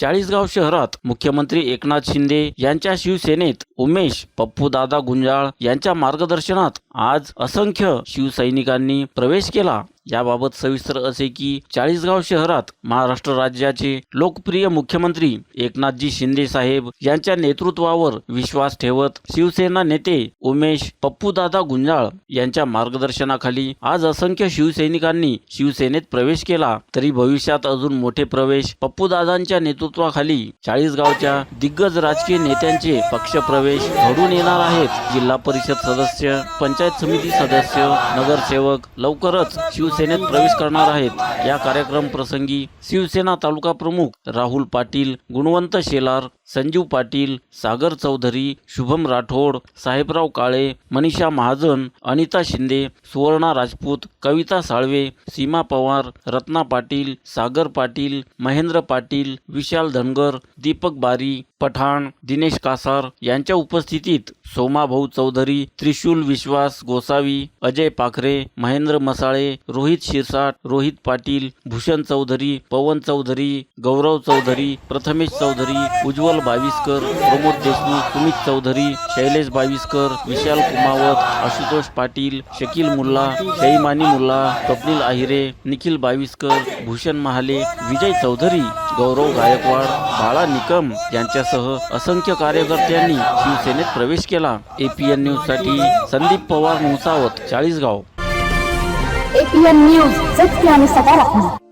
चाळीसगाव शहरात मुख्यमंत्री एकनाथ शिंदे यांच्या शिवसेनेत उमेश पप्पू दादा गुंजाळ यांच्या मार्गदर्शनात आज असंख्य शिवसैनिकांनी प्रवेश केला. याबाबत सविस्तर असे की चाळीसगाव शहरात महाराष्ट्र राज्याचे लोकप्रिय मुख्यमंत्री एकनाथजी शिंदे साहेब यांच्या नेतृत्वावर विश्वास ठेवत शिवसेना नेते उमेश पप्पूदादा गुंजाळ यांच्या मार्गदर्शनाखाली आज असंख्य शिवसैनिकांनी शिवसेनेत प्रवेश केला. तरी भविष्यात अजून मोठे प्रवेश पप्पूदादांच्या नेतृत्वाखाली चाळीसगावच्या दिग्गज राजकीय नेत्यांचे पक्षप्रवेश घडून येणार आहेत. जिल्हा परिषद सदस्य पंचायत समिती सदस्य नगरसेवक लवकरच शिवसेनेत प्रवेश करणार आहेत. या कार्यक्रम प्रसंगी शिवसेना तालुका प्रमुख राहुल पाटील गुणवंत शेलार संजीव पाटील सागर चौधरी शुभम राठोड साहेबराव काळे मनीषा महाजन अनिता शिंदे सुवर्णा राजपूत कविता साळवे सीमा पवार रत्ना पाटील सागर पाटील महेंद्र पाटील विशाल धनगर दीपक बारी पठाण दिनेश कासार यांच्या उपस्थितीत सोमाभाऊ चौधरी त्रिशूल विश्वास गोसावी अजय पाखरे महेंद्र मसाळे रोहित शिरसाट रोहित पाटील भूषण चौधरी पवन चौधरी गौरव चौधरी प्रथमेश चौधरी उज्ज्वल बाविस्कर प्रमोद देशमुख सुमित चौधरी शैलेश बाविस्कर विशाल कुमावत आशुतोष पाटील शकील मुल्ला शैमानी मुल्ला कपिल आहिरे निखिल बाविस्कर भूषण महाले विजय चौधरी. गौरव गायकवाड बाळा निकम यांच्यासह असंख्य कार्यकर्त्यांनी शिवसेनेत प्रवेश केला. एपीएन न्यूजसाठी संदीप पवार मुसावत चाळीसगाव. एपीएन न्यूज सत्य आणि सकारात्मक